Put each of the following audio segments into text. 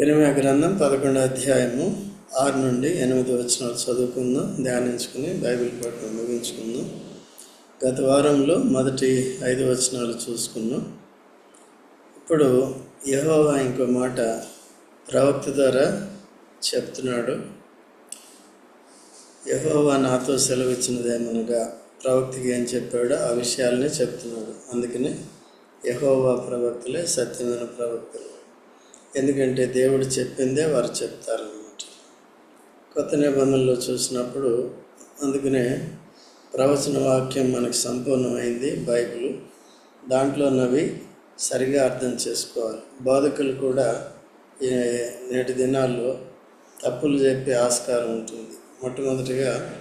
ఇరవై గ్రంథం పదకొండు అధ్యాయము ఆరు నుండి ఎనిమిది వచనాలు చదువుకుందాం ధ్యానించుకుని బైబిల్ పట్ల ముగించుకుందాం. గత వారంలో మొదటి ఐదు వచనాలు చూసుకున్నాం ఇప్పుడు యహోవా ఇంకో మాట ప్రవక్త ద్వారా చెప్తున్నాడు. యహోవా నాతో సెలవిచ్చినదేమనగా ప్రవక్తకి ఏం చెప్పాడో ఆ విషయాలనే చెప్తున్నాడు. అందుకని యహోవా ప్రవక్తలే సత్యమైన ప్రవక్తలు. ఎందుకంటే దేవుడు చెప్పిందే వారు చెప్తారన్నమాట. కొత్త నిబంధనలో చూసినప్పుడు అందుకనే ప్రవచన వాక్యం మనకు సంపూర్ణమైంది బైబిల్. దాంట్లో నవి సరిగా అర్థం చేసుకోవాలి. బోధకులు కూడా నేటి దినాల్లో తప్పులు చెప్పే ఆస్కారం ఉంటుంది. మొట్టమొదటిగా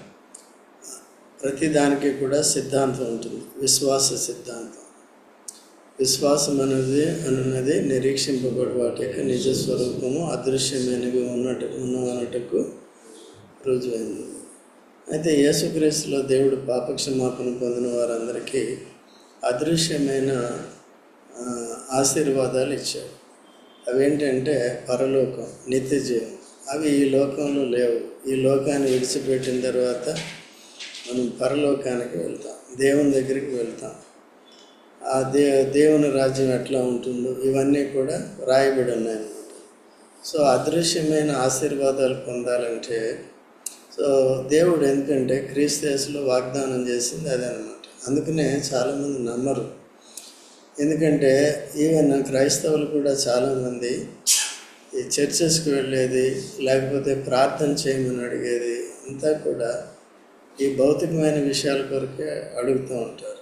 ప్రతిదానికి కూడా సిద్ధాంతం ఉంటుంది. విశ్వాస సిద్ధాంతం. విశ్వాసం అనేది అనున్నది నిరీక్షింపబడి వాటి యొక్క నిజ స్వరూపము అదృశ్యమైనవి ఉన్నట్టు ఉన్నవన్నట్టుకు రుజువైంది. అయితే యేసుక్రీస్తులో దేవుడు పాపక్షమాపణ పొందిన వారందరికీ అదృశ్యమైన ఆశీర్వాదాలు ఇచ్చాడు. అవేంటంటే పరలోకం నిత్య జీవం అవి ఈ లోకంలో లేవు. ఈ లోకాన్ని విడిచిపెట్టిన తర్వాత మనం పరలోకానికి వెళ్తాం దేవుని దగ్గరికి వెళ్తాం. ఆ దే దేవుని రాజ్యం ఎట్లా ఉంటుందో ఇవన్నీ కూడా రాయబడి ఉన్నాయన్నమాట సో అదృశ్యమైన ఆశీర్వాదాలు పొందాలంటే సో దేవుడు ఎందుకంటే క్రీస్తులో వాగ్దానం చేసింది అదే అనమాట అందుకనే చాలామంది నమ్మరు. ఎందుకంటే ఈవెన్ క్రైస్తవులు కూడా చాలామంది ఈ చర్చెస్కి వెళ్ళేది లేకపోతే ప్రార్థన చేయమని అడిగేది అంతా కూడా ఈ భౌతికమైన విషయాల కొరకే అడుగుతూ ఉంటారు.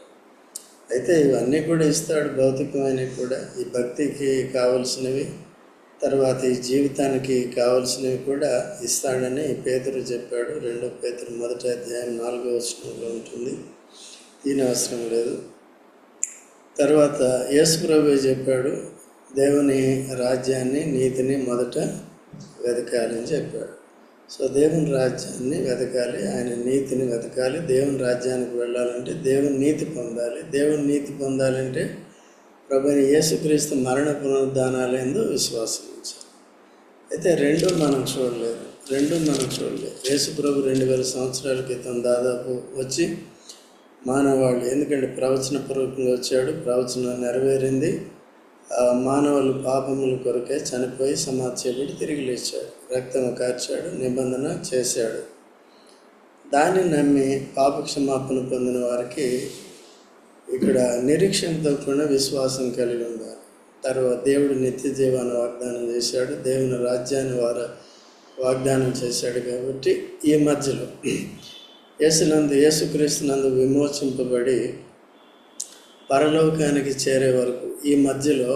అయితే ఇవన్నీ కూడా ఇస్తాడు భౌతికమైనవి కూడా. ఈ భక్తికి కావలసినవి తర్వాత ఈ జీవితానికి కావలసినవి కూడా ఇస్తాడని పేదరు చెప్పాడు. రెండో పేతురు మొదటి అధ్యాయం నాలుగో వచనంలో ఉంటుంది. దీని అవసరం లేదు. తర్వాత యేసు ప్రభు చెప్పాడు దేవుని రాజ్యాన్ని నీతిని మొదట వెతకాలని చెప్పాడు. సో దేవుని రాజ్యాన్ని వెతకాలి ఆయన నీతిని వెతకాలి దేవుని రాజ్యానికి వెళ్ళాలంటే దేవుని నీతి పొందాలి. దేవుని నీతి పొందాలంటే ప్రభు యేసుక్రీస్తు మరణ పునరుద్ధానాలందు విశ్వాసం ఉంచాలి. అయితే రెండు మనం చూడలేదు. రెండు మనం చూడలేదు. యేసు ప్రభు రెండు వేల సంవత్సరాల క్రితం దాదాపు వచ్చి మానవాళి ఎందుకంటే ప్రవచన పూర్వకంగా వచ్చాడు ప్రవచనం నెరవేరింది. మానవులు పాపముల కొరకే చనిపోయి సమాధి చేయబడి తిరిగి లేచాడు. రక్తము కార్చాడు నిబంధన చేశాడు. దాన్ని నమ్మి పాప క్షమాపణ పొందిన వారికి ఇక్కడ నిరీక్షణతో కూడా విశ్వాసం కలిగి ఉండాలి. తర్వాత దేవుడు నిత్య జీవాన్ని వాగ్దానం చేశాడు దేవుని రాజ్యాన్ని వారు వాగ్దానం చేశాడు కాబట్టి ఈ మధ్యలో యేసునందు యేసుక్రీస్తునందు విమోచింపబడి పరలోకానికి చేరే వరకు ఈ మధ్యలో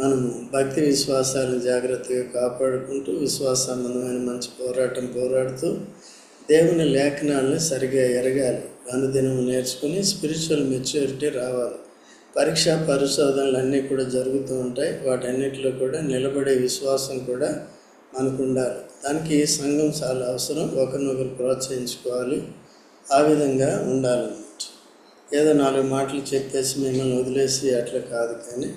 మనము భక్తి విశ్వాసాలను జాగ్రత్తగా కాపాడుకుంటూ విశ్వాస సంబంధమైన మంచి పోరాటం పోరాడుతూ దేవుని లేఖనాలను సరిగా ఎరగాలి. అనుదినం నేర్చుకుని స్పిరిచువల్ మెచ్యూరిటీ రావాలి. పరీక్ష పరిశోధనలు అన్నీ కూడా జరుగుతూ ఉంటాయి. వాటన్నిటిలో కూడా నిలబడే విశ్వాసం కూడా మనకు ఉండాలి దానికి సంఘం చాలా అవసరం. ఒకరినొకరు ప్రోత్సహించుకోవాలి. ఆ విధంగా ఉండాలన్నమాట. ఏదో నాలుగు మాటలు చెప్పేసి మిమ్మల్ని వదిలేసి అట్లా కాదు కానీ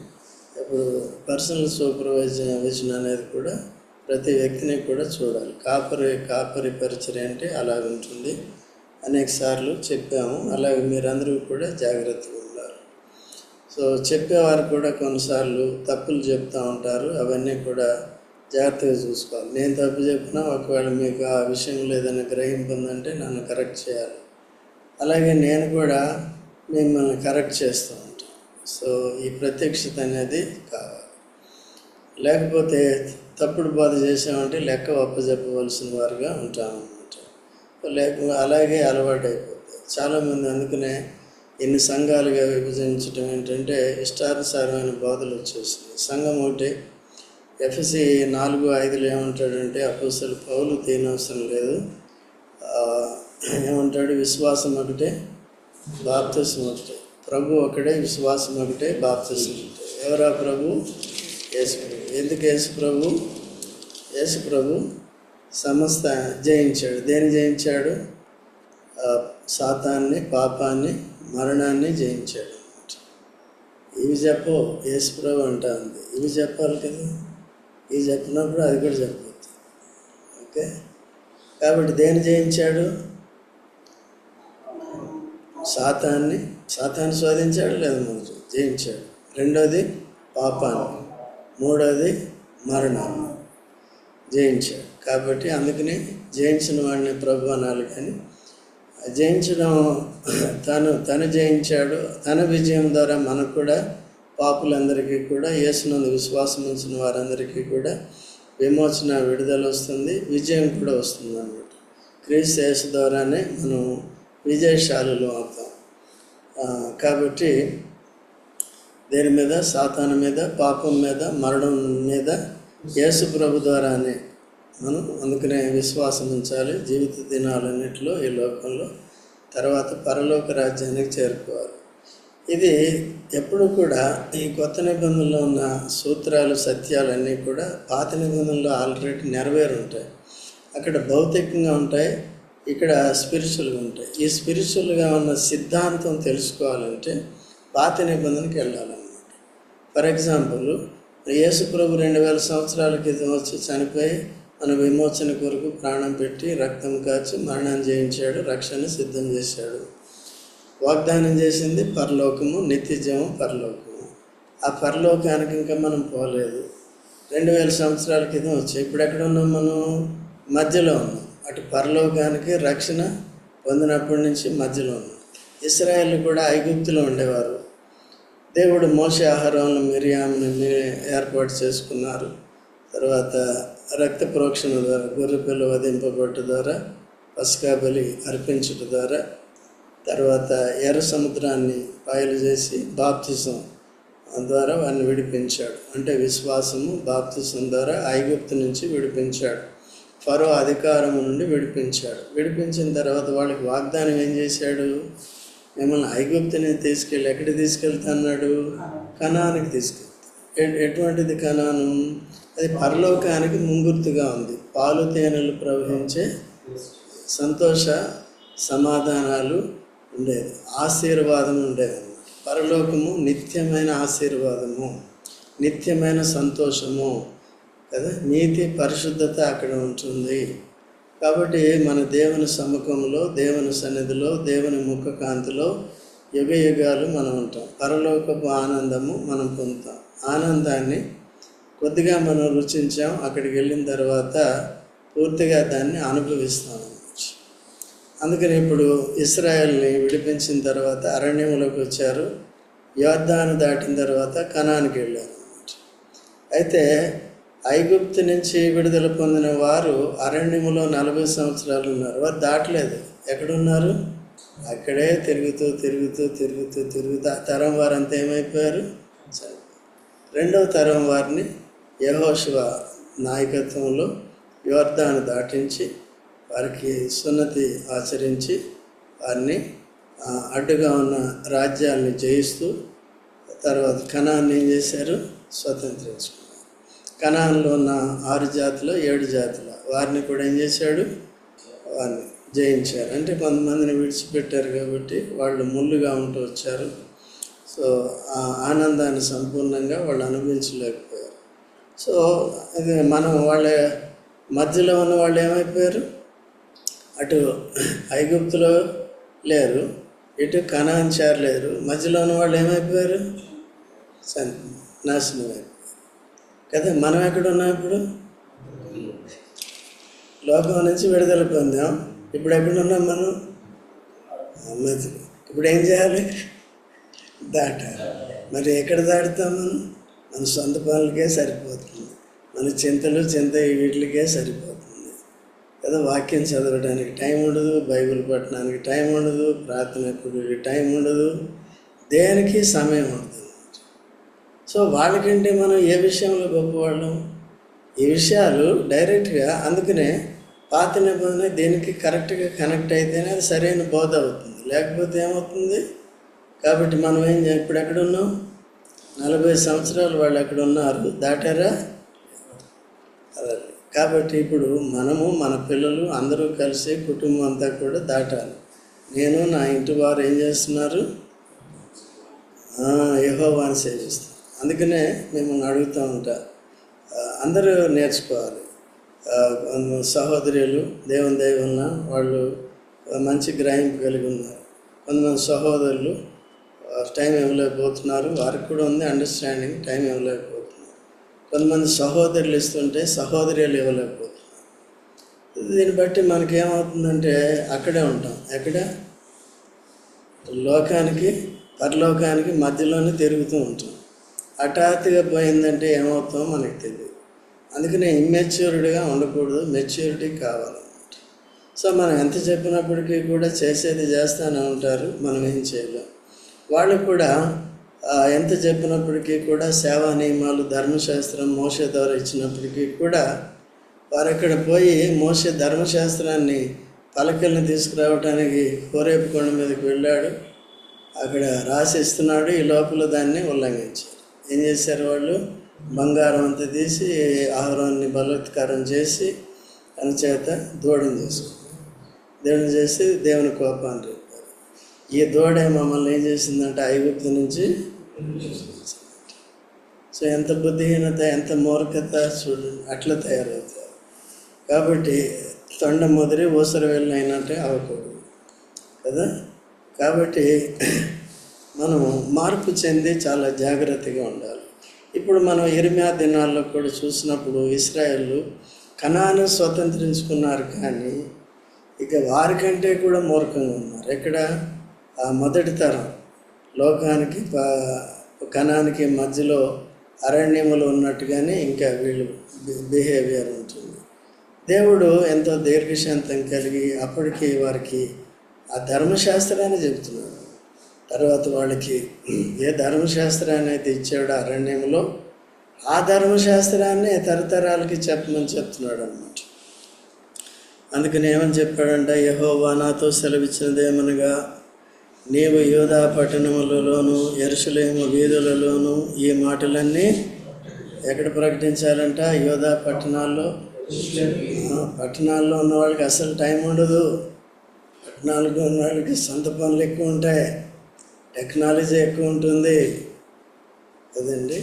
ఇప్పుడు పర్సనల్ సూపర్వైజేషన్ అనేది కూడా ప్రతి వ్యక్తిని కూడా చూడాలి. కాపరి కాపరి పరిచయం అంటే అలా ఉంటుంది. అనేక సార్లు చెప్పాము. అలాగే మీరందరూ కూడా జాగ్రత్తగా ఉండాలి. సో చెప్పేవారు కూడా కొన్నిసార్లు తప్పులు చెప్తూ ఉంటారు. అవన్నీ కూడా జాగ్రత్తగా చూసుకోవాలి. నేను తప్పు చెప్పినా ఒకవేళ మీకు ఆ విషయంలో ఏదైనా గ్రహింపు ఉందంటే నన్ను కరెక్ట్ చేయాలి. అలాగే నేను కూడా మిమ్మల్ని కరెక్ట్ చేస్తాను. సో ఈ ప్రత్యక్షత అనేది కావాలి లేకపోతే తప్పుడు బాధ చేసామంటే లెక్క అప్పజెప్పవలసిన వారుగా ఉంటామన్నమాట లేక అలాగే అలవాటు అయిపోతుంది చాలామంది అందుకనే ఎన్ని సంఘాలుగా విభజించడం ఏంటంటే ఇష్టానుసారమైన బాధలు వచ్చేసింది సంఘం ఒకటి ఎఫ్సి నాలుగు ఐదులో ఏమంటాడంటే అపోసలు పౌలు తినవసరం లేదు. ఏమంటాడు? విశ్వాసం ఒకటే బాప్తిసం ఒకటే. ప్రభు ఒకటే విశ్వాసం ఒకటే బాప్తిసం ఒకటే. ఎవరా ప్రభు? యేసు ప్రభు. ఎందుకు యేసు ప్రభు? యేసు ప్రభు సమస్త జయించాడు. దేని జయించాడు? సాతాన్ని పాపాన్ని మరణాన్ని జయించాడు ఇవి చెప్పు యేసుప్రభు అంటా ఉంది. ఇవి చెప్పాలి కదా? ఇవి చెప్పినప్పుడు అది కూడా చెప్పవచ్చు ఓకే? కాబట్టి దేన్ని జయించాడు? సాతాన్ని సాతాన్ని శోధించాడు లేదా మొదటి జయించాడు. రెండోది పాపాన్ని. మూడోది మరణాన్ని. జయించాడు. కాబట్టి అందుకని జయించిన వాడిని ప్రభు అనాలి కానీ జయించడం తను తను జయించాడు. తన విజయం ద్వారా మనకు కూడా పాపులందరికీ కూడా యేసునందు విశ్వాసం ఉంచిన వారందరికీ కూడా విమోచన విడుదల వస్తుంది. విజయం కూడా వస్తుంది అన్నమాట క్రీస్తు యేసు ద్వారానే మనం విజయశాలులు అవుతాం. కాబట్టి దేని మీద? సాతాను మీద పాపం మీద మరణం మీద యేసు ప్రభు ద్వారానే మనం అందుకనే విశ్వాసం ఉంచాలి. జీవిత దినాలన్నింటిలో ఈ లోకంలో తర్వాత పరలోక రాజ్యానికి చేరుకోవాలి. ఇది ఎప్పుడు కూడా ఈ కొత్త నిబంధనలో ఉన్న సూత్రాలు సత్యాలన్నీ కూడా పాత నిబంధనలో ఆల్రెడీ నెరవేరు ఉంటాయి అక్కడ భౌతికంగా ఉంటాయి. ఇక్కడ స్పిరిచువల్గా ఉంటాయి. ఈ స్పిరిచువల్గా ఉన్న సిద్ధాంతం తెలుసుకోవాలంటే పాత నిబంధనకి వెళ్ళాలన్నమాట. ఫర్ ఎగ్జాంపుల్ యేసు ప్రభు రెండు వేల సంవత్సరాల క్రితం వచ్చి చనిపోయి మన విమోచన కొరకు ప్రాణం పెట్టి రక్తం కాచి మరణం చేయించాడు రక్షణ సిద్ధం చేశాడు. వాగ్దానం చేసింది పరలోకము నిత్యజీవం పరలోకము. ఆ పరలోకానికి ఇంకా మనం పోలేదు. రెండు వేల సంవత్సరాల క్రితం వచ్చి ఇప్పుడు ఎక్కడ ఉన్నాం మనం? మధ్యలో ఉన్నాం. అటు పరలోకానికి రక్షణ పొందినప్పటి నుంచి మధ్యలో ఉన్నాం ఇస్రాయేల్ కూడా ఐగుప్తులో ఉండేవారు. దేవుడు మోసే ఆహారం మిరియాముని ఏర్పాటు చేసుకున్నారు. తర్వాత రక్త ప్రోక్షణ ద్వారా గొర్రెపిల్ల వధింపబట్ట ద్వారా పస్కా బలి అర్పించట ద్వారా తర్వాత ఎర్ర సముద్రాన్ని పాయలు చేసి బాప్తిసం ద్వారా వారిని విడిపించాడు. అంటే విశ్వాసము బాప్తిసం ద్వారా ఐగుప్తు నుంచి విడిపించాడు. ఫరో అధికారం నుండి విడిపించాడు. విడిపించిన తర్వాత వాళ్ళకి వాగ్దానం ఏం చేశాడు? మిమ్మల్ని ఐగుప్తుని తీసుకెళ్ళి ఎక్కడికి తీసుకెళ్తా అన్నాడు కణానికి తీసుకెళ్తాడు ఎటువంటిది కణాను అది పరలోకానికి ముంగుర్తుగా ఉంది. పాలు తేనెలు ప్రవహించే సంతోష సమాధానాలు ఉండేది ఆశీర్వాదం ఉండేది పరలోకము నిత్యమైన ఆశీర్వాదము నిత్యమైన సంతోషము. కదా? నీతి పరిశుద్ధత అక్కడ ఉంటుంది. కాబట్టి మన దేవుని సముఖంలో దేవుని సన్నిధిలో దేవుని ముఖ కాంతిలో యుగ యుగాలు మనం ఉంటాం. పరలోకపు ఆనందము మనం పొందుతాం. ఆనందాన్ని కొద్దిగా మనం రుచించాం అక్కడికి వెళ్ళిన తర్వాత పూర్తిగా దాన్ని అనుభవిస్తాం అందుకని ఇప్పుడు ఇస్రాయల్ని విడిపించిన తర్వాత అరణ్యంలోకి వచ్చారు. యోద్ధాను దాటిన తర్వాత కణానికి వెళ్ళారు అయితే ఐగుప్తు నుంచి విడుదల పొందిన వారు అరణ్యములో నలభై సంవత్సరాలు ఉన్నారు. వారు దాటలేదు. ఎక్కడున్నారు? అక్కడే తిరుగుతూ తిరుగుతూ తిరుగుతూ తిరుగుతూ. ఆ తరం వారంతా ఏమైపోయారు? రెండవ తరం వారిని యహోశివ నాయకత్వంలో యోర్ధాను దాటించి వారికి సున్నతి ఆచరించి వారిని అడ్డుగా ఉన్న రాజ్యాల్ని జయిస్తూ తర్వాత కణాన్ని ఏం చేశారు? స్వతంత్రించుకున్నారు. కణాల్లో ఉన్న ఆరు జాతుల ఏడు జాతుల. వారిని కూడా ఏం చేశాడు? వారిని జయించారు. అంటే కొంతమందిని విడిచిపెట్టారు కాబట్టి వాళ్ళు ముళ్ళుగా ఉంటూ వచ్చారు. సో ఆ ఆనందాన్ని సంపూర్ణంగా వాళ్ళు అనుభవించలేకపోయారు. సో ఇది మనం వాళ్ళ మధ్యలో ఉన్న వాళ్ళు ఏమైపోయారు? అటు ఐగుప్తులో లేరు ఇటు కనాన్ లేరు. మధ్యలో ఉన్న వాళ్ళు ఏమైపోయారు? నాశనం అయిపోయారు కదా మనం ఎక్కడ ఉన్నాం ఇప్పుడు? లోకం నుంచి విడుదల పొందాం. ఇప్పుడు ఎక్కడ ఉన్నాం మనం? మధ్యలో ఇప్పుడు ఏం చేయాలి? దాటాలి. మరి ఎక్కడ దాటుతాం మనం? మన సొంత పనులకే సరిపోతుంది. మన చింతలు చింత వీటికే సరిపోతుంది. కదా వాక్యం చదవడానికి టైం ఉండదు బైబిల్ పట్టడానికి టైం ఉండదు ప్రార్థన టైం ఉండదు. దేనికి సమయం ఉంటుంది సో వాళ్ళకంటే మనం ఏ విషయంలో గొప్పవాళ్ళం? ఈ విషయాలు డైరెక్ట్గా అందుకనే పాత నిబంధన దేనికి కరెక్ట్గా కనెక్ట్ అయితేనే అది సరైన బోధ అవుతుంది. లేకపోతే ఏమవుతుంది? కాబట్టి మనం ఏం చే- ఇప్పుడు ఎక్కడ ఉన్నాం నలభై సంవత్సరాలు వాళ్ళు ఎక్కడ ఉన్నారు. దాటారా? కాబట్టి ఇప్పుడు మనము మన పిల్లలు అందరూ కలిసి కుటుంబం అంతా కూడా దాటాలి. నేను నా ఇంటి వారు ఏం చేస్తున్నారు? యహోవాని సేవిస్తాను అందుకనే మిమ్మల్ని అడుగుతూ ఉంటా. అందరూ నేర్చుకోవాలి. సహోదరులు దేవుని దేవున్న వాళ్ళు మంచి గ్రహింపు కలిగి ఉన్నారు. కొంతమంది సహోదరులు టైం ఇవ్వలేకపోతున్నారు. వారికి కూడా ఉంది అండర్స్టాండింగ్ టైం ఇవ్వలేకపోతున్నారు. కొంతమంది సహోదరులు ఇస్తుంటే సహోదరులు ఇవ్వలేకపోతున్నారు. దీన్ని బట్టి మనకి ఏమవుతుందంటే అక్కడే ఉంటాం. ఎక్కడ? లోకానికి పరలోకానికి మధ్యలోనే తిరుగుతూ ఉంటాం. హఠాత్తుగా పోయిందంటే ఏమవుతుందో మనకి తెలియదు అందుకనే ఇమ్మెచ్యూర్డ్గా ఉండకూడదు మెచ్యూరిటీ కావాలన్నమాట. సో మనం ఎంత చెప్పినప్పటికీ కూడా చేసేది చేస్తూనే ఉంటారు మనం ఏం చేయలేం. వాళ్ళు కూడా ఎంత చెప్పినప్పటికీ కూడా సేవా నియమాలు ధర్మశాస్త్రం మోస ద్వారా ఇచ్చినప్పటికీ కూడా వారు అక్కడ పోయి మోసే ధర్మశాస్త్రాన్ని పలకల్ని తీసుకురావడానికి కోరేపు కొండ మీదకి వెళ్ళాడు. అక్కడ రాసిస్తున్నాడు ఈ లోపల దాన్ని ఉల్లంఘించాడు. ఏం చేశారు వాళ్ళు? బంగారం అంతా తీసి ఆహారాన్ని బలోత్కారం చేసి చేత దూడం చేసుకున్నారు. దూడం చేసి దేవుని కోపాన్ని రేపారు. ఈ దూడే మమ్మల్ని ఏం చేసిందంటే ఐగుప్తు నుంచి సో ఎంత బుద్ధిహీనత ఎంత మూర్ఖత చూడండి అట్లా తయారవుతారు. కాబట్టి తొండ ముదిరి ఊసర వెళ్ళినట్టే అవ్వకూడదు. కదా? కాబట్టి మనం మార్పు చెంది చాలా జాగ్రత్తగా ఉండాలి. ఇప్పుడు మనం ఇరిమియా దినాల్లో కూడా చూసినప్పుడు ఇస్రాయల్ కణాను స్వతంత్రించుకున్నారు కానీ ఇక వారికంటే కూడా మూర్ఖంగా ఉన్నారు. ఎక్కడ? ఆ మొదటి తరం. లోకానికి కణానికి మధ్యలో అరణ్యములు ఉన్నట్టుగానే ఇంకా వీళ్ళు బిహేవియర్ ఉంటుంది. దేవుడు ఎంతో దీర్ఘశాంతం కలిగి అప్పటికి వారికి ఆ ధర్మశాస్త్రాన్ని చెబుతున్నాడు. తర్వాత వాళ్ళకి ఏ ధర్మశాస్త్రాన్ని అయితే ఇచ్చాడో అరణ్యంలో ఆ ధర్మశాస్త్రాన్ని తరతరాలకి చెప్పమని చెప్తున్నాడు అనమాట అందుకని ఏమని చెప్పాడంటే యహోవా నాతో సెలవిచ్చినదేమనగా నీవు యూదా పట్టణములలోను ఎరుసలేము వీధులలోను ఈ మాటలన్నీ ఎక్కడ ప్రకటించాలంట యోధా పట్టణాల్లో? పట్టణాల్లో ఉన్న వాళ్ళకి అసలు టైం ఉండదు. పట్టణాలకు ఉన్న వాళ్ళకి సొంత పనులు ఎక్కువ ఉంటాయి. టెక్నాలజీ ఎక్కువ ఉంటుంది కదండి.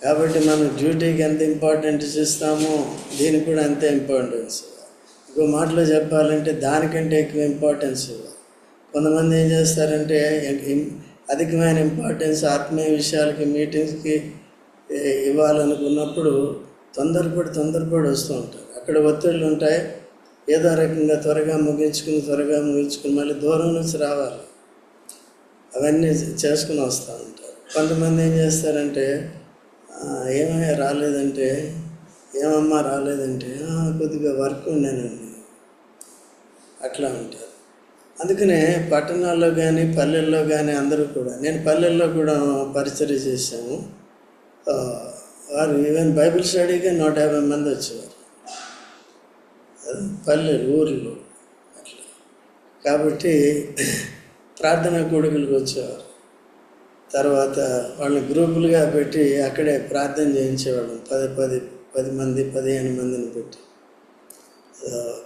కాబట్టి మనం డ్యూటీకి ఎంత ఇంపార్టెంట్ ఇస్తామో దీనికి కూడా అంతే ఇంపార్టెన్స్. ఇంకో మాటలో చెప్పాలంటే దానికంటే ఎక్కువ ఇంపార్టెన్స్. కొంతమంది ఏం చేస్తారంటే అధికమైన ఇంపార్టెన్స్ ఆత్మీయ విషయాలకి మీటింగ్స్కి ఇవ్వాలనుకున్నప్పుడు తొందరపడి తొందరపడి వస్తూ ఉంటారు. అక్కడ ఒత్తిళ్ళు ఉంటాయి ఏదో రకంగా త్వరగా ముగించుకుని త్వరగా ముగించుకుని మళ్ళీ దూరం నుంచి రావాలి. అవన్నీ చేసుకుని వస్తూ ఉంటారు. కొంతమంది ఏం చేస్తారంటే "ఆ, ఏమయ్యా రాలేదంటే ఏమమ్మా రాలేదంటే కొద్దిగా వర్క్ ఉండేనండి. అట్లా ఉంటారు. అందుకనే పట్టణాల్లో కానీ పల్లెల్లో కానీ అందరూ కూడా నేను పల్లెల్లో కూడా పరిచర్య చేశాము వారు ఈవెన్ బైబిల్ స్టడీగా నూట యాభై మంది వచ్చేవారు. పల్లెలు ఊర్లు అట్లా. కాబట్టి ప్రార్థనా కూడికలకు వచ్చేవారు. తర్వాత వాళ్ళని గ్రూపులుగా పెట్టి అక్కడే ప్రార్థన చేయించేవాళ్ళం. పది పది పది మంది పదిహేను మందిని పెట్టి.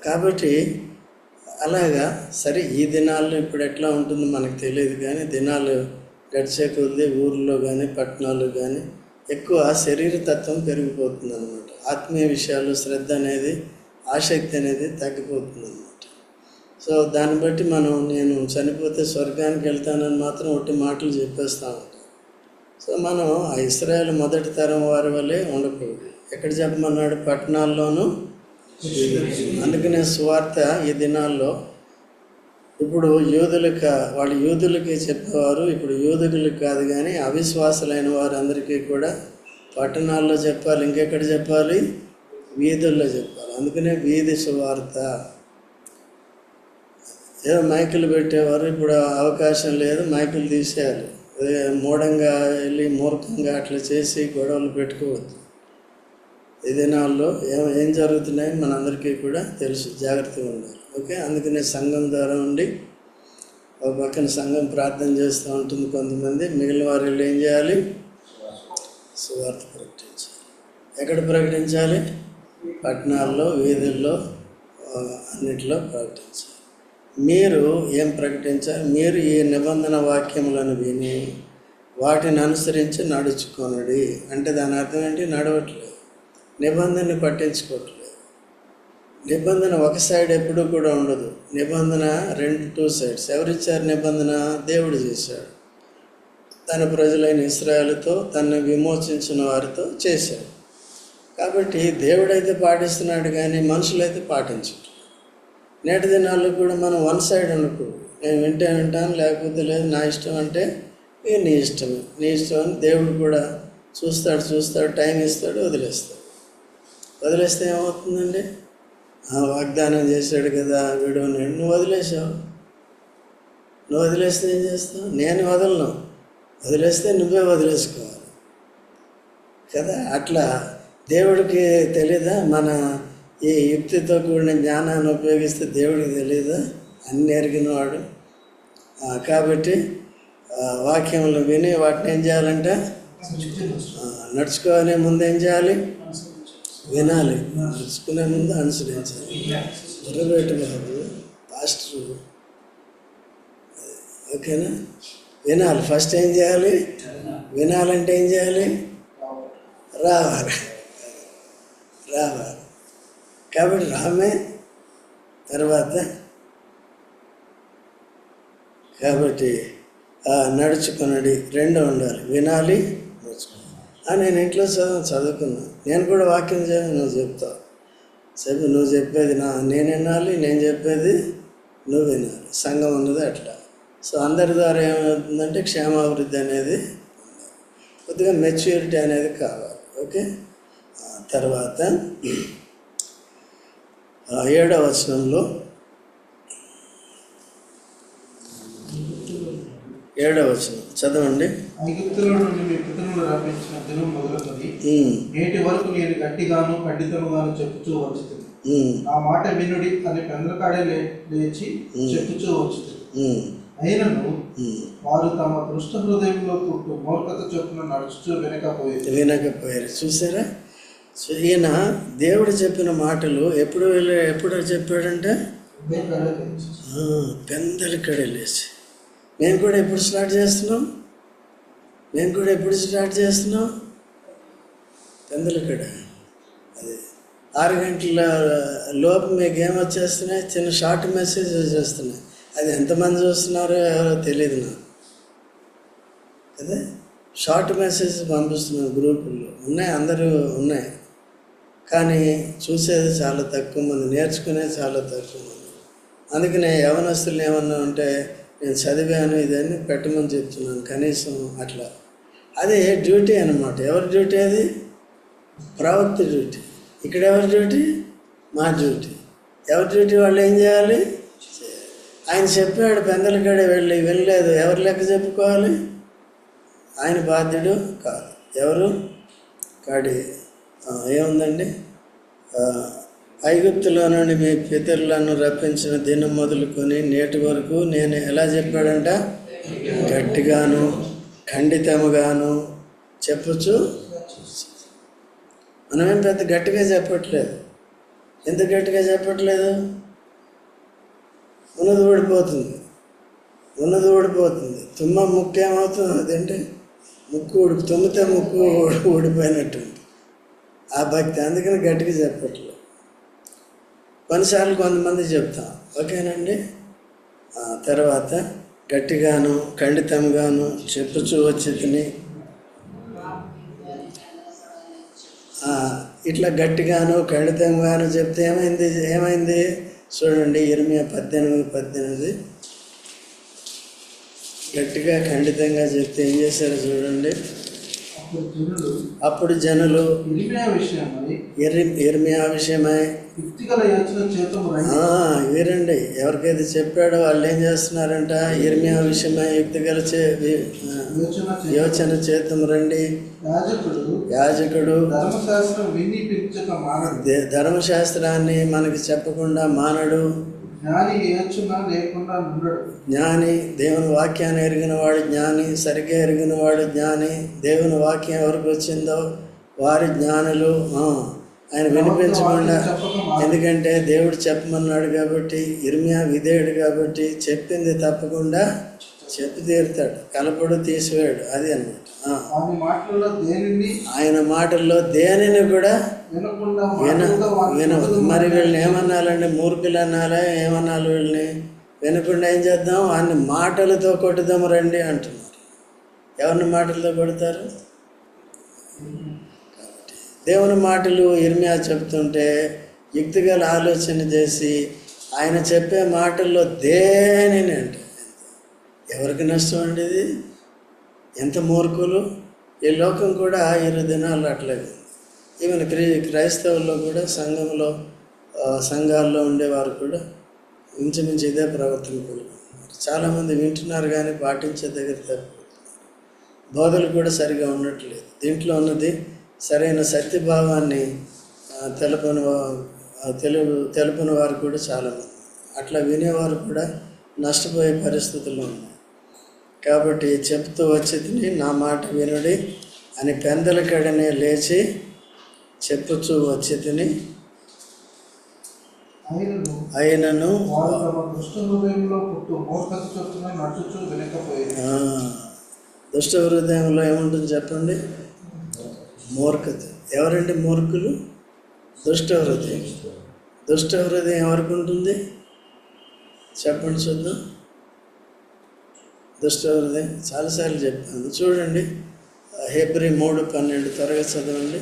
కాబట్టి అలాగా సరే ఈ దినాల్లో ఇప్పుడు ఎట్లా ఉంటుందో మనకు తెలియదు కానీ దినాలు గడిచే కొద్దీ ఊర్లో కానీ పట్టణాల్లో కానీ ఎక్కువ శరీర తత్వం పెరిగిపోతుంది అనమాట ఆత్మీయ విషయాలు శ్రద్ధ అనేది ఆసక్తి అనేది తగ్గిపోతుంది అనమాట సో దాన్ని బట్టి మనం నేను చనిపోతే స్వర్గానికి వెళ్తానని మాత్రం ఒకటి మాటలు చెప్పేస్తా ఉంటాం. సో మనం ఆ ఇస్రాయల్ మొదటి తరం వారి వల్లే ఉండకూడదు. ఎక్కడ చెప్పమన్నాడు? పట్టణాల్లోనూ? అందుకనే సువార్త ఈ దినాల్లో ఇప్పుడు యూదులకు వాళ్ళు యూదులకి చెప్పేవారు ఇప్పుడు యూదులకు కాదు కానీ అవిశ్వాసులైన వారందరికీ కూడా పట్టణాల్లో చెప్పాలి ఇంకెక్కడ చెప్పాలి? వీధుల్లో చెప్పాలి. అందుకనే వీధి సువార్త. ఏదో మైకులు పెట్టేవారు ఇప్పుడు అవకాశం లేదు మైకులు తీసేయాలి. మూఢంగా వెళ్ళి మూర్ఖంగా అట్లా చేసి గొడవలు పెట్టుకోవద్దు. ఈ దినాల్లో ఏం ఏం జరుగుతున్నాయని మనందరికీ కూడా తెలుసు జాగ్రత్తగా ఉండాలి. ఓకే? అందుకనే సంఘం ద్వారా ఉండి ఒక పక్కన సంఘం ప్రార్థన చేస్తూ ఉంటుంది కొంతమంది మిగిలిన వారు ఏం చేయాలి? సువార్త ప్రకటించాలి. ఎక్కడ ప్రకటించాలి? పట్టణాల్లో వీధుల్లో అన్నిటిలో ప్రకటించాలి. మీరు ఏం ప్రకటించారు? మీరు ఈ నిబంధన వాక్యములను విని వాటిని అనుసరించి నడుచుకొనుడి. అంటే దాని అర్థం ఏంటి? నడవట్లేదు. నిబంధనని పట్టించుకోవట్లేదు. నిబంధన ఒక సైడ్ ఎప్పుడూ కూడా ఉండదు. నిబంధన రెండు టూ సైడ్స్. ఎవరిచ్చారు నిబంధన? దేవుడు చేశాడు. తన ప్రజలైన ఇస్రాయలతో తనను విమోచించిన వారితో చేశాడు. కాబట్టి దేవుడైతే పాటిస్తున్నాడు కానీ మనుషులైతే పాటించట్లేదు నేటి దినాల్లో కూడా మనం వన్ సైడ్ అనుకో నేను వింటే వింటాను లేకపోతే లేదు నా ఇష్టం అంటే ఇది నీ ఇష్టమే. నీ ఇష్టం అని దేవుడు కూడా చూస్తాడు చూస్తాడు టైం ఇస్తాడు వదిలేస్తాడు. వదిలేస్తే ఏమవుతుందండి? ఆ వాగ్దానం చేశాడు కదా వీడు నేను. నువ్వు వదిలేసావు. నువ్వు వదిలేస్తే ఏం చేస్తావు? నేను వదలను. వదిలేస్తే నువ్వే వదిలేసుకోవాలి. కదా? అట్లా దేవుడికి తెలీదా? మన ఈ యుక్తితో కూడిన జ్ఞానాన్ని ఉపయోగిస్తే దేవుడికి తెలియదు అన్ని ఎరిగినవాడు వాడు. కాబట్టి వాక్యములు విని వాటిని ఏం చేయాలంటే ఆ, నడుచుకోనే ముందు ఏం చేయాలి? వినాలి. నడుచుకునే ముందు అనుసరించాలి. బుర్రబెట్టు బాబు పాస్టర్. ఓకేనా? వినాలి. ఫస్ట్ ఏం చేయాలి? వినాలంటే ఏం చేయాలి? రావాలి. రావాలి. కాబట్టి రామే తర్వాత కాబట్టి ఆ నడుచుకున్నది రెండు ఉండాలి. వినాలి నడుచుకోవాలి నేను ఇంట్లో చదువు చదువుకున్నా. నేను కూడా వాక్యం చేయాలి నువ్వు చెప్తావు చెప్పి నువ్వు చెప్పేది నా నేను వినాలి నేను చెప్పేది నువ్వు వినాలి. సంఘం ఉన్నది అట్లా. సో అందరి ద్వారా ఏమవుతుందంటే క్షేమాభివృద్ధి అనేది కొద్దిగా మెచ్యూరిటీ అనేది కావాలి. ఓకే? తర్వాత ఏడవ వచనంలో ఏడవ వచనం. చదవండి. ఐగుప్తులో నుండి మీ రప్పించిన దినం మొదలుకొని నేటి వరకు నేను గట్టిగాను ఖండితముగాను చెప్పుచూ వచ్చుతుంది ఆ మాట వినుడి అని పెందలకాడే లేచి చెప్పుచూ వచ్చుతుంది అయినను. వారు తమ దృష్ట హృదయంలో పుట్టు మూర్ఖత చొప్పున నడుచుచూ వెనకపోయేది వినకపోయారు చూసారా? సో ఈయన దేవుడు చెప్పిన మాటలు ఎప్పుడు వెళ్ళి ఎప్పుడు చెప్పాడంటే? పెందలిక్కడ వెళ్ళేసి మేము కూడా ఎప్పుడు స్టార్ట్ చేస్తున్నాం? మేము కూడా ఎప్పుడు స్టార్ట్ చేస్తున్నాం? పెందలిక్కడ అది ఆరు గంటల లోపు మీకు ఏమొచ్చేస్తున్నాయి చిన్న షార్ట్ మెసేజ్ వచ్చేస్తున్నాయి. అది ఎంతమంది చూస్తున్నారో ఎవరో తెలియదు నాకు. కదా? షార్ట్ మెసేజ్ పంపిస్తున్నారు గ్రూపుల్లో. ఉన్నాయి అందరూ ఉన్నాయి. కానీ చూసేది చాలా తక్కువ మంది నేర్చుకునేది చాలా తక్కువ మంది. అందుకనే యవనస్తులు ఏమన్నా ఉంటే నేను చదివాను ఇదని పెట్టమని చెప్తున్నాను కనీసం అట్లా. అదే డ్యూటీ అనమాట ఎవరి డ్యూటీ అది? ప్రవక్త డ్యూటీ. ఇక్కడ ఎవరి డ్యూటీ? మా డ్యూటీ. ఎవరి డ్యూటీ వాళ్ళు ఏం చేయాలి? ఆయన చెప్పాడు పెందలకాడే వెళ్ళి వెళ్ళలేదు ఎవరు లెక్క చెప్పుకోవాలి? ఆయన బాధ్యుడు కాదు. ఎవరు? కాడి ఏముందండి? ఐగుప్తులో నుండి మీ పితరులను రప్పించిన దినం మొదలుకొని నేటి వరకు నేను ఎలా చెప్పాడంట? గట్టిగాను ఖండితముగాను చెప్పచ్చు. మనమేం పెద్ద గట్టిగా చెప్పట్లేదు. ఎంత గట్టిగా చెప్పట్లేదు? ఉన్నది ఊడిపోతుంది. ఉన్నది ఊడిపోతుంది. తుమ్మ ముక్కు ఏమవుతుంది అదేంటి? ముక్కు ఊడి తుమ్మితే ముక్కు ఊడిపోయినట్టు ఊడిపోయినట్టుంది. ఆ భక్తి అందుకని గట్టిగా చెప్పట్లేదు. కొన్నిసార్లు కొంతమంది చెప్తాం ఓకేనండి? తర్వాత గట్టిగాను ఖండితంగాను చెప్పుచూ వచ్చి తిని ఇట్లా గట్టిగాను ఖండితంగాను చెప్తే ఏమైంది? ఏమైంది? చూడండి ఇరవై పద్దెనిమిది పద్దెనిమిది. గట్టిగా ఖండితంగా చెప్తే ఏం చేశారు చూడండి? అప్పుడు జనులు ఇరిమియా విషయమై వీరండి ఎవరికైతే చెప్పాడో వాళ్ళు ఏం చేస్తున్నారంట? ఇర్మియా విషయమై యుక్తిగల యోచన చేతం రండి. యాజకుడు ధర్మశాస్త్రాన్ని మనకి చెప్పకుండా మానడు. జ్ఞాని యోచన లేకుండా ఉండడు. జ్ఞాని దేవుని వాక్యాన్ని ఎరిగిన వాడు జ్ఞాని సరిగ్గా ఎరిగిన వాడు జ్ఞాని. దేవుని వాక్యం ఎవరికి వచ్చిందో వారి జ్ఞానులు ఆయన వినిపించకుండా ఎందుకంటే దేవుడు చెప్పమన్నాడు కాబట్టి ఇర్మియా విధేయుడు కాబట్టి చెప్పింది తప్పకుండా చెప్పి తీరుతాడు. కలపడు తీసివేయడు. అది అన్నమాట. ఆ, వాని మాటలలో దేనిని ఆయన మాటల్లో దేనిని కూడా వినకుండా విన మాటలతో వాని విన చెవులను మరి వీళ్ళని ఏమనాలండి మూర్ఖులు అనాలా ఏమనాలి వీళ్ళని? వినకుండా ఏం చేద్దాం? వాడిని మాటలతో కొట్టుదాం రండి అంటున్నారు. ఎవరిని మాటలతో కొడతారు? దేవుని మాటలు ఇర్మియా చెప్తుంటే యుక్తిగల ఆలోచన చేసి ఆయన చెప్పే మాటల్లో దేనిని అంటే ఎవరికి నష్టం అండి ఇది? ఎంత మూర్ఖులు? ఈ లోకం కూడా ఇరు దినాలు అట్లాగే ఈవెన్ క్రీ క్రైస్తవుల్లో కూడా సంఘంలో సంఘాల్లో ఉండేవారు కూడా ఇంచుమించు ఇదే ప్రవర్తన కలిగి చాలామంది వింటున్నారు కానీ పాటించే దగ్గర తప్పు. బోధలు కూడా సరిగా ఉండట్లేదు. దీంట్లో ఉన్నది సరైన సత్యభావాన్ని తెలుపని తెలపని తెలుగు తెలుపని వారు కూడా చాలామంది. అట్లా వినేవారు కూడా నష్టపోయే పరిస్థితుల్లో ఉన్నారు. కాబట్టి చెప్తూ వచ్చి నా మాట వినుడి అని పెందల కడనే లేచి చెప్పుచూ వచ్చి తిని అయినను దుష్ట హృదయంలో ఏముంటుంది చెప్పండి? మూర్ఖత. ఎవరండి మూర్ఖులు? దుష్ట హృదయం దుష్ట హృదయం ఎవరికి ఉంటుంది? చెప్పండి చూద్దాం. దుష్ట హృదయం చాలాసార్లు చెప్పాను. చూడండి హెబ్రి మూడు పన్నెండు త్వరగా చదవండి.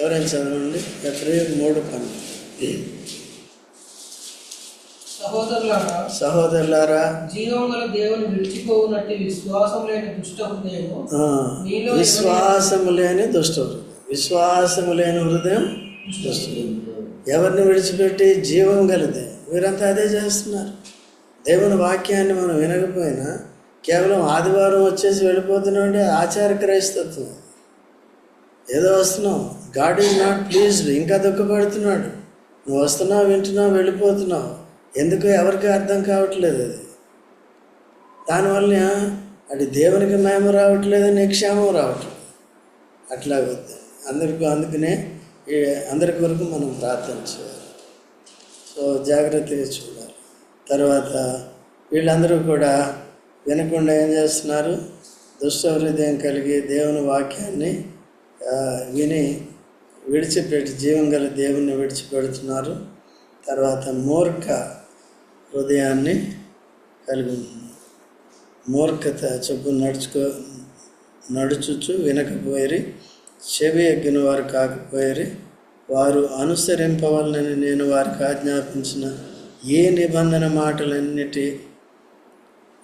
ఎవరైనా చదవండి? హెబ్రి మూడు పన్నెండు. సహోదరులారా సహోదరులారా జీవం గల దేవుని విడిచిపోవునట్టి విశ్వాసం లేని దుష్ట విశ్వాసము లేని దుష్ట హృదయం విశ్వాసము లేని హృదయం దుష్ట. ఎవరిని విడిచిపెట్టి? జీవం గలదే. వీరంతా అదే చేస్తున్నారు. దేవుని వాక్యాన్ని మనం వినకపోయినా కేవలం ఆదివారం వచ్చేసి వెళ్ళిపోతున్నాం అంటే ఆచార క్రైస్తత్వం. ఏదో వస్తున్నావు గాడ్ ఈజ్ నాట్ ప్లీజ్డ్. ఇంకా దుఃఖపడుతున్నాడు. నువ్వు వస్తున్నావు వింటున్నావు వెళ్ళిపోతున్నావు. ఎందుకు ఎవరికి అర్థం కావట్లేదు అది. దానివల్ల అది దేవునికి మేము రావట్లేదు నీ క్షేమం రావట్లేదు. అట్లా వద్దు అందరికీ అందుకనే ఈ అందరి కొరకు మనం ప్రార్థన చేయాలి. సో జాగ్రత్తగా చూడాలి. తర్వాత వీళ్ళందరూ కూడా వినకుండా ఏం చేస్తున్నారు? దుష్ట హృదయం కలిగి దేవుని వాక్యాన్ని విని విడిచిపెట్టి జీవం గల దేవుణ్ణి విడిచిపెడుతున్నారు. తర్వాత మూర్ఖ హృదయాన్ని కలిగి మూర్ఖత చెప్పు నడుచుకో నడుచుచు వినకపోయేరి చెవి ఎగ్గిన వారు కాకపోయేరి వారు అనుసరింపవలనని నేను వారికి ఆజ్ఞాపించిన ఏ నిబంధన మాటలన్నిటి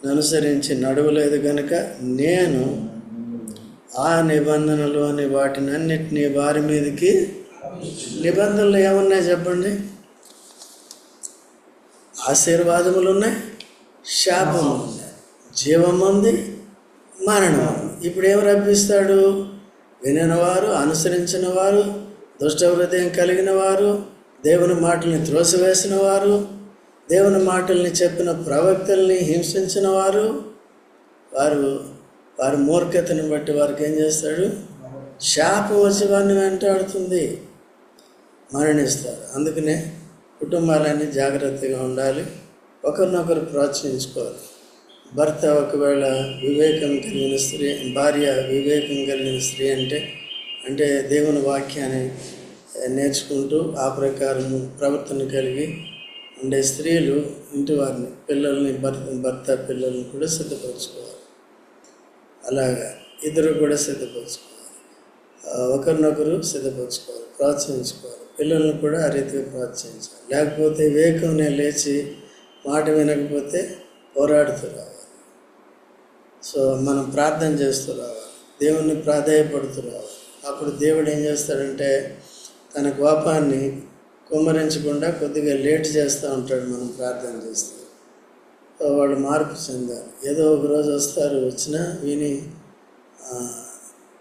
అనుసరించి నడవలేదు గనుక నేను ఆ నిబంధనలోని వాటినన్నిటినీ వారి మీదకి నిబంధనలు ఏమున్నాయి చెప్పండి? ఆశీర్వాదములు ఉన్నాయి శాపము జీవం ఉంది మరణం ఇప్పుడు ఏం రప్పిస్తాడు? వినినవారు అనుసరించిన వారు దుష్ట హృదయం కలిగిన వారు దేవుని మాటల్ని త్రోసివేసిన వారు దేవుని మాటల్ని చెప్పిన ప్రవక్తల్ని హింసించిన వారు వారు వారి మూర్ఖతను బట్టి వారికి ఏం చేస్తాడు? శాప వచ్చి వారిని వెంటాడుతుంది మరణిస్తారు. అందుకనే కుటుంబాలన్నీ జాగ్రత్తగా ఉండాలి. ఒకరినొకరు ప్రోత్సహించుకోవాలి. భర్త ఒకవేళ వివేకం కలిగిన స్త్రీ భార్య వివేకం కలిగిన స్త్రీ అంటే అంటే దేవుని వాక్యాన్ని నేర్చుకుంటూ ఆ ప్రకారం ప్రవర్తన కలిగి ఉండే స్త్రీలు ఇంటి వారిని పిల్లల్ని భర్త భర్త పిల్లల్ని కూడా సిద్ధపరచుకోవాలి. అలాగా ఇద్దరు కూడా సిద్ధపరచుకోవాలి. ఒకరినొకరు సిద్ధపరచుకోవాలి ప్రోత్సహించుకోవాలి. పిల్లల్ని కూడా ఆ రీతిగా ప్రోత్సహించాలి. లేకపోతే వివేకంనే లేచి మాట వినకపోతే పోరాడుతూ రావాలి. సో మనం ప్రార్థన చేస్తూ రావాలి. దేవుణ్ణి ప్రాధాయపడుతూ రావాలి. అప్పుడు దేవుడు ఏం చేస్తాడంటే తన కోపాన్ని కుమ్మరించకుండా కొద్దిగా లేట్ చేస్తూ ఉంటాడు మనం ప్రార్థన చేస్తే. సో వాళ్ళు మార్పు చెందారు. ఏదో ఒక రోజు వస్తారు వచ్చినా విని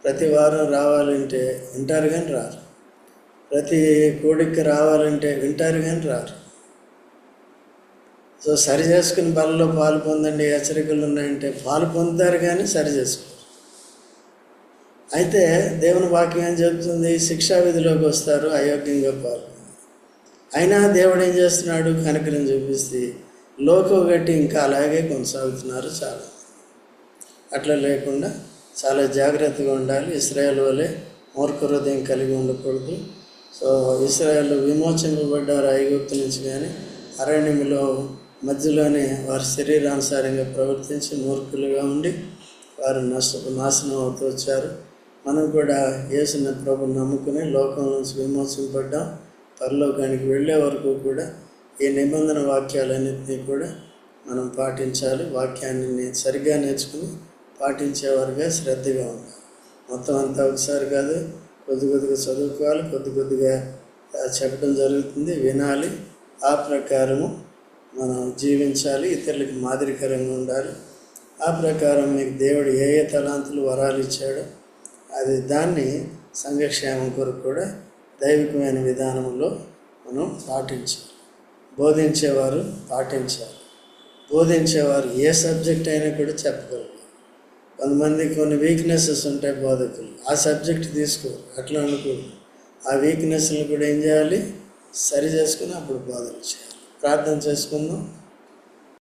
ప్రతి వారం రావాలంటే వింటారు కానీ రారు. ప్రతి కోడికి రావాలంటే వింటారు కానీ రారు. సో సరి చేసుకుని బలలో పాలు పొందండి హెచ్చరికలు ఉన్నాయంటే పాలు పొందుతారు కానీ సరి చేసుకోరు. అయితే దేవుని వాక్యం ఏం చెబుతుంది? శిక్షా విధిలోకి వస్తారు అయోగ్యంగా పాలు. అయినా దేవుడు ఏం చేస్తున్నాడు? కనకరం చూపిస్తే లోకం గట్టి ఇంకా అలాగే కొనసాగుతున్నారు చాలా అట్లా లేకుండా చాలా జాగ్రత్తగా ఉండాలి. ఇస్రాయల్ వలె మూర్ఖ హృదయం కలిగి ఉండకూడదు. సో ఇస్రాయల్ విమోచింపబడ్డారు ఐగుప్తు నుంచి కానీ అరణ్యంలో మధ్యలోనే వారి శరీరానుసారంగా ప్రవర్తించి మూర్ఖులుగా ఉండి వారు నష్ట నాశనం అవుతూ వచ్చారు. మనం కూడా యేసుని ప్రభు నమ్ముకుని లోకం నుంచి విమోచింపడ్డాం పరలోకానికి వెళ్ళే వరకు కూడా ఈ నిబంధన వాక్యాలన్నింటినీ కూడా మనం పాటించాలి. వాక్యాన్ని సరిగ్గా నేర్చుకుని పాటించేవారుగా శ్రద్ధగా ఉండాలి. మొత్తం అంతా ఒకసారి కాదు కొద్ది కొద్దిగా చదువుకోవాలి కొద్ది కొద్దిగా చెప్పడం జరుగుతుంది వినాలి. ఆ ప్రకారము మనం జీవించాలి ఇతరులకు మాదిరికరంగా ఉండాలి. ఆ ప్రకారం మీకు దేవుడు ఏ ఏ తలాంతులు వరాలు ఇచ్చాడో అది దాన్ని సంఘక్షేమం కొరకు కూడా దైవికమైన విధానంలో మనం పాటించాలి. బోధించేవారు పాటించాలి. బోధించేవారు ఏ సబ్జెక్ట్ అయినా కూడా చెప్పగలరు. కొంతమంది కొన్ని వీక్నెసెస్ ఉంటాయి బోధకులు. ఆ సబ్జెక్ట్ తీసుకో అట్లా అనుకోరు. ఆ వీక్నెస్ని కూడా ఏం చేయాలి? సరి చేసుకుని అప్పుడు బోధన చేయాలి. ప్రార్థన చేసుకుందాం.